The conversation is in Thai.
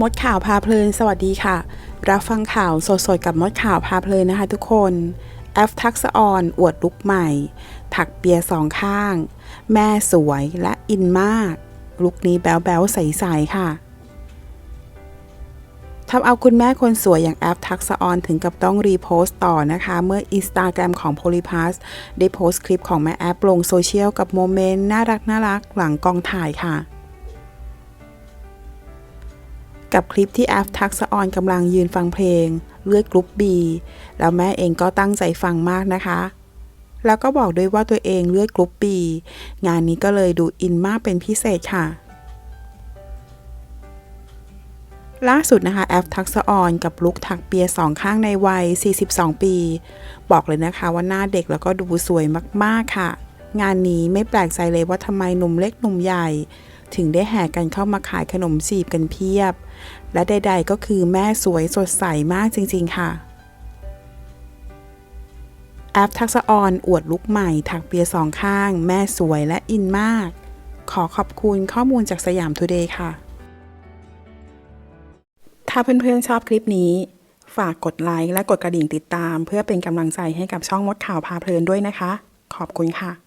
มดข่าวพาเพลิน สวัสดีค่ะ รับฟังข่าวสดๆ กับมดข่าวพาเพลินนะคะทุกคน แอฟทักษออนอวดลุกใหม่ ถักเปียสองข้าง แม่สวยและอินมาก ลุกนี้แบ๊วๆ ใสๆ ค่ะทำเอาคุณแม่คนสวยอย่างแอฟทักษออนถึงกับต้องรีโพสต์ต่อนะคะ เมื่ออินสตาแกรมของ p o l y p a s ได้โพสต์คลิปของแม่แอฟลงโซเชียลกับโมเมนต์น่ารักน่ารักหลังกองถ่ายค่ะ กับคลิปที่แอฟทักษะออนกำลังยืนฟังเพลง เลือดกรุ๊ปบีแล้วแม่เองก็ตั้งใจฟังมากนะคะ แล้วก็บอกด้วยว่าตัวเองเลือดกรุ๊ปบีงานนี้ก็เลยดูอินมากเป็นพิเศษค่ะล่าสุดนะคะแอฟทักษะออนกับลุกถักเปียสองข้างในวัย 42 ปี บอกเลยนะคะว่าหน้าเด็กแล้วก็ดูสวยมากๆค่ะ งานนี้ไม่แปลกใจเลยว่าทำไมหนุ่มเล็กหนุ่มใหญ่ ถึงได้แห่กันเข้ามาขายขนมจีบกันเพียบ และใด ๆ ก็คือแม่สวยสดใสมากจริง ๆ ค่ะ แอปทักษะออนอวดลุกใหม่ถักเปียสองข้าง แม่สวยและอินมาก ขอขอบคุณข้อมูลจากสยามทูเดย์ค่ะ ถ้าเพื่อนๆชอบคลิปนี้ ฝากกดไลค์และกดกระดิ่งติดตาม เพื่อเป็นกำลังใจให้กับช่องมดข่าวพาเพลินด้วยนะคะ ขอบคุณค่ะ